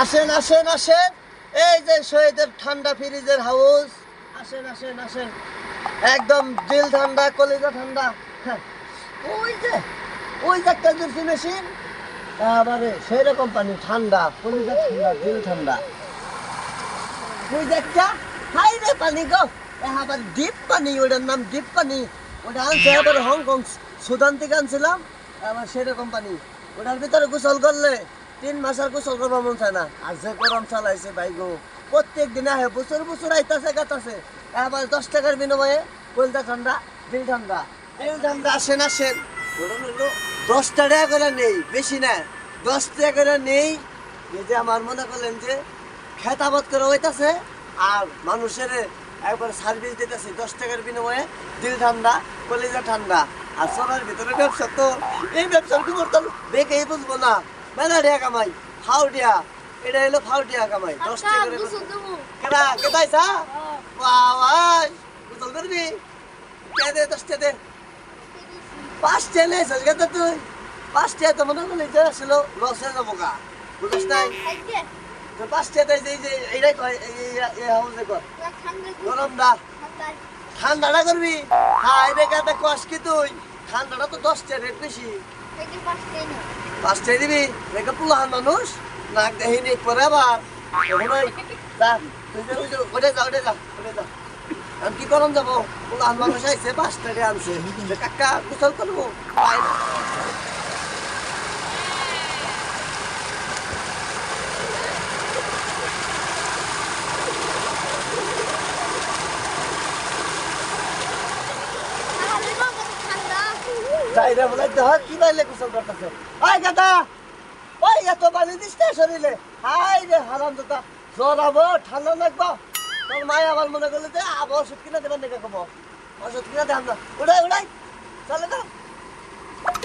আসেন আসেন আসেন। এই যে শহীদের ঠান্ডা ফ্রিজের হাউস। আসেন আসেন আসেন। একদম দিল ঠান্ডা কলিজা ঠান্ডা। হ্যাঁ, ওই যে ওই যে মেশিন। আবারে সেই রকম পানি ঠান্ডা কলিজা ঠান্ডা দিল ঠান্ডা। ওই যে হাই রে পানি গো। আবার ডিপ পানি ওটার নাম ডিপ পানি। ওটা আনছে আবার হংকং সুদান থেকে আনছিলাম। আবার সেরকম পানি ওটার ভিতরে গোসল করলে। তিন মাস আর গোসল করব মন চায় না। আর যে গরম চালাইছে ভাই গো প্রত্যেক দিন আহে বছর বছর আইতাছে গাতাছে আবার দশ টাকার বিনিময়ে কলতা ঠান্ডা দিল ঠান্ডা দিল ঠান্ডা আসেন আসেন দশ টাকা করে নেই, বেশি না দশ টাকা করে নেই, এই যে আমার মনে করলেন যে খেতাবাদ করে হইতাছে, আর মানুষের একবার সার্ভিস দিতেছে, দশ টাকার বিনিময়ে দিল ঠান্ডা কলিজা ঠান্ডা আর সবার ভিতরে ব্যবসা তো, এই ব্যবসার খবর তো দেখেই বুঝব না। মেলা ডিয়া কামাই ফাউডিয়া এটা হলো ফাউডিয়া কামাই দশ টাকা করে কেডা কেদাই বাবাই করবি কে দে দশ টাকা দে? পাঁচ টাকা নেই তুই। পাঁচ টাকা তো মনে করলি যে আসলে লসে যাব গা। বুঝছ নাই? পাঁচ টাকা যে যে এইটাই কয় এই এই- এই হাউসে কর। গরম দা। ঠান্ডাটা করবি? হাই রে গাতে কস কি তুই? ঠান্ডাটা তো দশ টাকা রেট বেশি। টাকা দিবি রেখে পুলাহান মানুষ নাক দেখিনি পরে আবার তুই ওটা যা ওটা যা ওটা যা আমি কি করম যাব পুলাহান মানুষ আইছে পাঁচ টাকা আনছে কাকা গোসল করব যাই রে বলে কি বাইলে গোসল করতেছে ওই এত পানি দিস না শরীরে। হাই রে হারাম দাদা জ্বরাবো ঠান্ডা লাগবো। তোর মায় আমার মনে করলে যে আব ওষুধ কিনা দেবেন নাকি কব? ওষুধ কিনা দেখাম না। উড়াই উড়াই। চলে না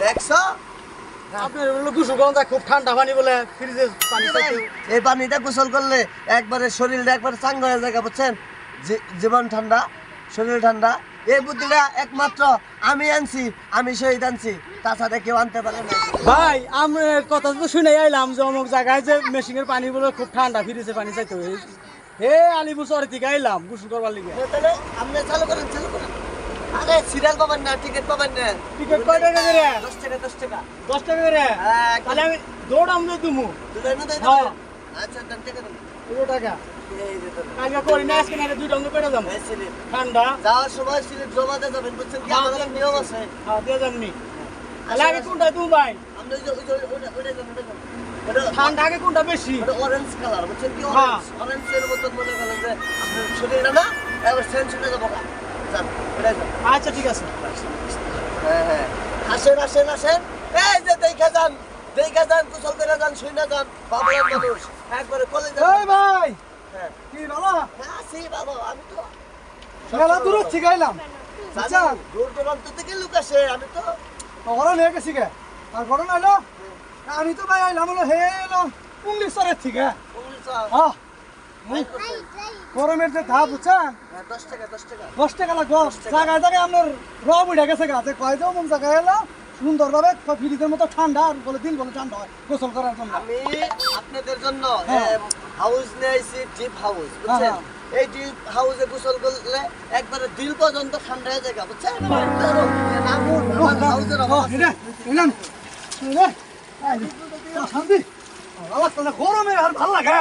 দেখছ? আপনার হলো গোসল করেন খুব ঠান্ডা পানি বলে ফ্রিজে পানি এই পানিটা গোসল করলে একবারে শরীরটা একবারে চাঙ্গা হয়ে যায় বুঝছেন? জীবন ঠান্ডা শরীর ঠান্ডা। এই বুদ্ধিটা একমাত্র আমি আনছি আমি শহীদ আনছি। তাছাড়া কেউ আনতে পারে না। ভাই আমি কথা তো শুনে আইলাম যে অমুক জায়গায় যে মেশিনের পানি বলে খুব ঠান্ডা ফ্রিজে পানি চাইতে হে আলিপুর শহর থেকে আইলাম গোসল করবার লিগে। তাহলে আপনি চালু করেন চালু করেন। আরে সিরিয়াল পাবেন না টিকিট পাবেন না। টিকিট কয় টাকা করে? দশ টাকা দশ টাকা। দশ টাকা করে? হ্যাঁ, তাহলে আমি দৌড়াম যে তুমি হ্যাঁ। আচ্ছা দেন টাকা দেন। দুটো টাকা। এই কালকে করি না আজকে না দুইটা অঙ্গ পেটে যাব? ঠান্ডা। যাওয়ার সময় জমা দিয়ে যাবেন বুঝছেন কি? হ্যাঁ, আমাদের নিয়ম আছে। হ্যাঁ দিয়ে যাবনি কোনটা ওটা দেন ওটা দেন ওটা ঠান্ডা আগে কোনটা বেশি? অরেঞ্জ কালার বুঝছেন কি? হ্যাঁ। অরেঞ্জ অরেঞ্জের মতন মনে করেন যে আপনার শরীরটা না? এবার সেন্স হয়ে যাব আচ্ছা ঠিক আছে। হ্যাঁ হ্যাঁ। আসেন আসেন আসেন এই যে দেখা যান দেখা যান কুশল করে যান শুই না যান। বাবলার মানুষ একবারে কলে এই ভাই! হ্যাঁ। কি ভালো হ্যাঁ, আছি বাবা আমি তো মেলা দূর থেকে আইলাম আচ্ছা দূর দূরান্ত থেকে লোক আসে আমি তো ঘরে নিয়ে গেছি গে আর ঘরে নাইলো। আমি তো ভাই আইলাম হলো হে এলো পুংলিশ্বরের থেকে হ্যাঁ। গরমের যে ধাপ বুঝছেন হ্যাঁ, দশ টাকা লাগবো। জায়গায় জায়গায় আপনার র বুঝে গেছে গাছে কয় যে অমুক জায়গায় এলো সুন্দরভাবে ফ্রিজের মতো ঠান্ডা আর বলে দিন বলে ঠান্ডা হয় গোসল করার জন্য। আমি আপনাদের জন্য হ্যাঁ। হাউস নিয়েছি ডিপ হাউস বুঝছেন? হ্যাঁ, এই ডিপ হাউসে গোসল করলে একবারে দিল পর্যন্ত ঠান্ডা হয়ে যায় বুঝছেন নামুন আমার হাউসের অভাব আছে। শান্তি আমার তো গরমে আর ভালো লাগে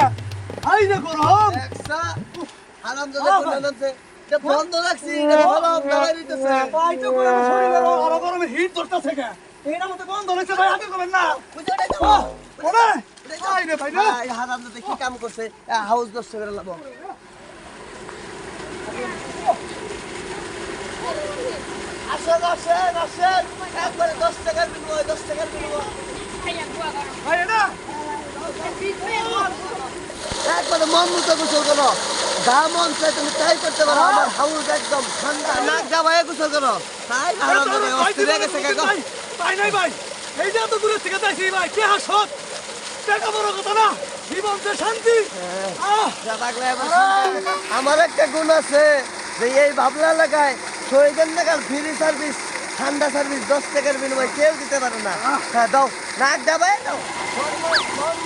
যে গরম একটা হারামজাদা করে আনছে। এটা বন্ধ রাখছি, গরম লাগাই দিতেছে। ভাই তো করে আমার শরীরে আরও গরমে হিট ধরতেছে কে মতো বন্ধ হয়েছে ভাই আগে করবেন না বুঝে। ভাই কাম করছে? হাউস করে লাবো। আসেন, আসেন, আসেন। একবারে দশ টাকার বিনিময়ে, দশ টাকার বিনিময়ে। একবারে মন মতো গোসল করো যা মন চাই তুমি তাই করতে পারো আমার হাউস একদম ঠান্ডা নাক জামাইয়ে গোসল করো তাই হয়ে ভাই ভাই নাই ভাই এই যে এত দূরে থেকে দেখছি ভাই কে হাসত টাকা বড় কথা না। জীবন যে শান্তি। আহ। যা পাগলা এবার শুনতে। আমার একটা গুণ আছে যে এই ভাবলা লাগায় শহীদের টাকার ফ্রি সার্ভিস ঠান্ডা সার্ভিস দশ টাকার বিনিময়ে কেউ দিতে পারে না। হ্যাঁ দাও। নাক দাবাই দাও মন-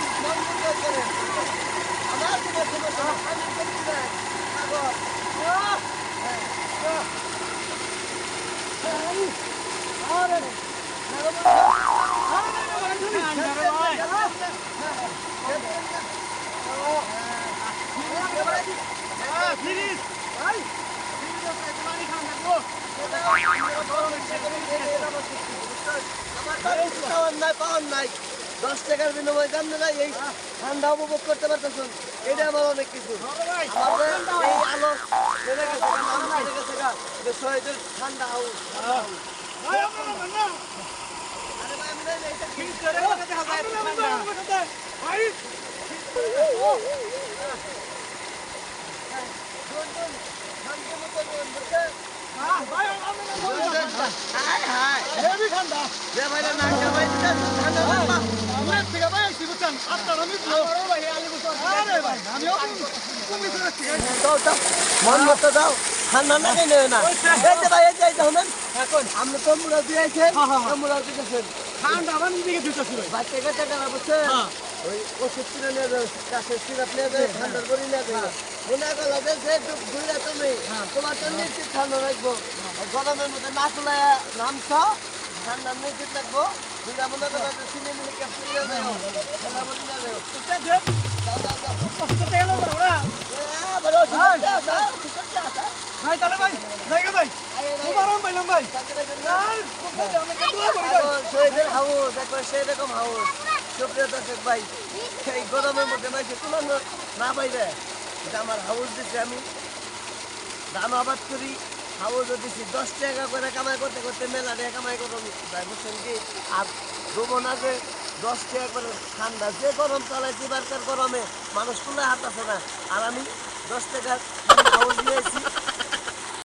মন- মন- মন দশ টাকার বিনিময়ে জানলে না এই ঠান্ডা উপভোগ করতে পারতেছেন এটা আমার অনেক কিছু ঠান্ডা হাউস মন মতো দাও ঠান্ডা লাগে নেবে না এই যে ভাই এই যে যে শুনেন আপনি তো মুড়া দিয়েছেন হ্যাঁ, হ্যাঁ, হ্যাঁ। মুড়া দিতেছেন ঠান্ডা পানি দিকে দিতেছি বাচ্চা কাচ্চা বুঝছেন হ্যাঁ। ওই ওষুধ কিনে নিয়ে যাও কাশের সিরাপ নিয়ে যাও ঠান্ডার বড়ি নিয়ে যাও। মনে করল যে একটু ঘুরে তুমি তোমার তো নিশ্চিত ঠান্ডা রাখব গরমের মধ্যে না তুলায় নামছ ঠান্ডা নিশ্চিত রাখব দুইটা মনে করো যে চিনি মিনি ক্যাপসুল নিয়ে যাও। ঠান্ডা বড়ি নিয়ে আছে। ভাই তাহলে ভাই ভাই। ভাই। শহীদের হাউস একবার সেই রকম হাউস। সুপ্রিয় দর্শক ভাই, এই গরমের মধ্যে মাইছে কোনো না পাইবে। এটা আমার হাউস দিচ্ছে আমি। ধান আবাদ করি, হাউসও দিচ্ছি দশ টাকা করে কামাই করতে করতে মেলা টাকা কামাই করতে যায় বুঝছেন কি? আর না যে দশ টাকা করে ঠান্ডা, যে গরম চালাইছি বারকার গরমে, মানুষ তুলে হাত আছে না। আর আমি দশ টাকার হাউস দিয়েছি।